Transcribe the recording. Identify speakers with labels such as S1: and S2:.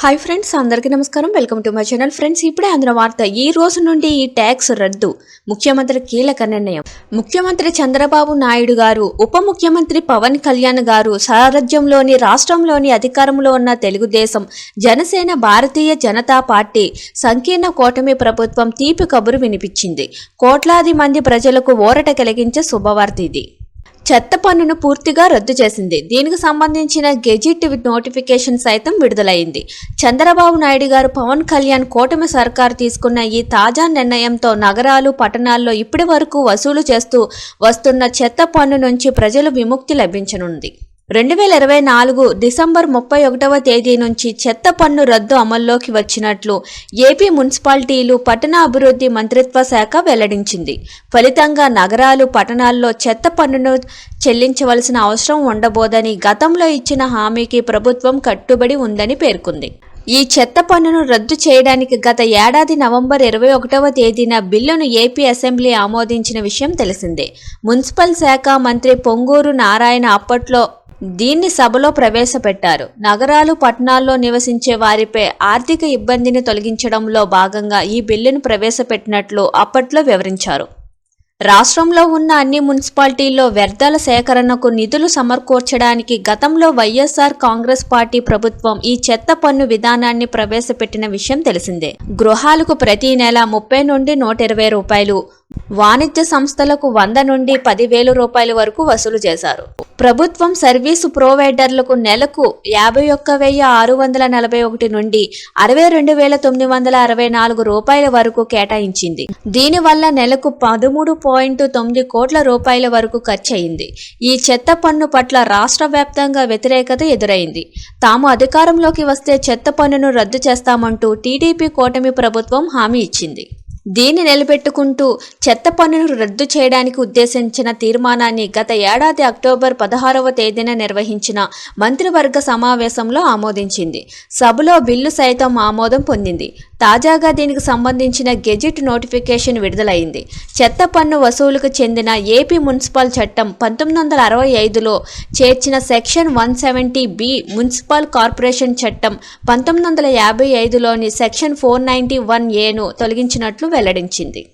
S1: Hi friends అందరికీ నమస్కారం. Welcome to my channel friends ఇప్పుడే అందిన వార్త. ఈ రోజు నుండి ఈ ట్యాక్స్ రద్దు. ముఖ్యమంత్రి కీలక నిర్ణయం. ముఖ్యమంత్రి చంద్రబాబు నాయుడు గారు ఉప ముఖ్యమంత్రి పవన్ కళ్యాణ్ గారు సారథ్యంలోని రాష్ట్రంలోని అధికారంలో ఉన్న తెలుగుదేశం జనసేన భారతీయ జనతా పార్టీ సంకీర్ణ కూటమి ప్రభుత్వం తీపి కబురు వినిపించింది. కోట్లాది మంది ప్రజలకు ఓరట కలిగించే శుభవార్త ఇది. చెత్త పన్నును పూర్తిగా రద్దు చేసింది. దీనికి సంబంధించిన గెజిట్ నోటిఫికేషన్ సైతం విడుదలైంది. చంద్రబాబు నాయుడు గారు పవన్ కళ్యాణ్ కూటమి సర్కారు తీసుకున్న ఈ తాజా నిర్ణయంతో నగరాలు పట్టణాల్లో ఇప్పటి వరకు వసూలు చేస్తూ వస్తున్న చెత్త పన్ను నుంచి ప్రజలు విముక్తి లభించనుంది. రెండు వేల ఇరవై నాలుగు డిసెంబర్ ముప్పై ఒకటవ తేదీ నుంచి చెత్త పన్ను రద్దు అమల్లోకి వచ్చినట్లు ఏపీ మున్సిపాలిటీలు పట్టణ అభివృద్ధి మంత్రిత్వ శాఖ వెల్లడించింది. ఫలితంగా నగరాలు పట్టణాల్లో చెత్త పన్నును చెల్లించవలసిన అవసరం ఉండబోదని గతంలో ఇచ్చిన హామీకి ప్రభుత్వం కట్టుబడి ఉందని పేర్కొంది. ఈ చెత్త పన్నును రద్దు చేయడానికి గత ఏడాది నవంబర్ ఇరవై ఒకటవ తేదీన బిల్లును ఏపీ అసెంబ్లీ ఆమోదించిన విషయం తెలిసిందే. మున్సిపల్ శాఖ మంత్రి పొంగూరు నారాయణ అప్పట్లో దీన్ని సభలో ప్రవేశపెట్టారు. నగరాలు పట్టణాల్లో నివసించే వారిపై ఆర్థిక ఇబ్బందిని తొలగించడంలో భాగంగా ఈ బిల్లును ప్రవేశపెట్టినట్లు అప్పట్లో వివరించారు. రాష్ట్రంలో ఉన్న అన్ని మున్సిపాలిటీల్లో వ్యర్థాల సేకరణకు నిధులు సమకూర్చడానికి గతంలో వైఎస్ఆర్ కాంగ్రెస్ పార్టీ ప్రభుత్వం ఈ చెత్త పన్ను విధానాన్ని ప్రవేశపెట్టిన విషయం తెలిసిందే. గృహాలకు ప్రతి నెల ముప్పై నుండి నూట ఇరవై రూపాయలు వాణిజ్య సంస్థలకు వంద నుండి పదివేల రూపాయల వరకు వసూలు చేశారు. ప్రభుత్వం సర్వీసు ప్రొవైడర్లకు నెలకు యాభై ఒక్క వెయ్యి ఆరు వందల నలభై ఒకటి నుండి అరవై రెండు వేల తొమ్మిది వందల అరవై నాలుగు రూపాయల వరకు కేటాయించింది. దీనివల్ల నెలకు పదమూడు పాయింట్ తొమ్మిది కోట్ల రూపాయల వరకు ఖర్చయింది. ఈ చెత్త పన్ను పట్ల రాష్ట్ర వ్యాప్తంగా వ్యతిరేకత ఎదురైంది. తాము అధికారంలోకి వస్తే చెత్త పన్నును రద్దు చేస్తామంటూ టీడీపీ కూటమి ప్రభుత్వం హామీ ఇచ్చింది. దీన్ని నిలబెట్టుకుంటూ చెత్త పన్నును రద్దు చేయడానికి ఉద్దేశించిన తీర్మానాన్ని గత ఏడాది అక్టోబర్ పదహారవ తేదీన నిర్వహించిన మంత్రివర్గ సమావేశంలో ఆమోదించింది. సభలో బిల్లు సైతం ఆమోదం పొందింది. తాజాగా దీనికి సంబంధించిన గెజిట్ నోటిఫికేషన్ విడుదలైంది. చెత్త పన్ను వసూలుకు చెందిన ఏపీ మున్సిపల్ చట్టం పంతొమ్మిది వందల అరవై ఐదులో చేర్చిన section one seventy B municipal corporation చట్టం పంతొమ్మిది వందల యాభై ఐదులోని సెక్షన్ ఫోర్ నైంటీ వన్ ఏను తొలగించినట్లు వెల్లడించింది.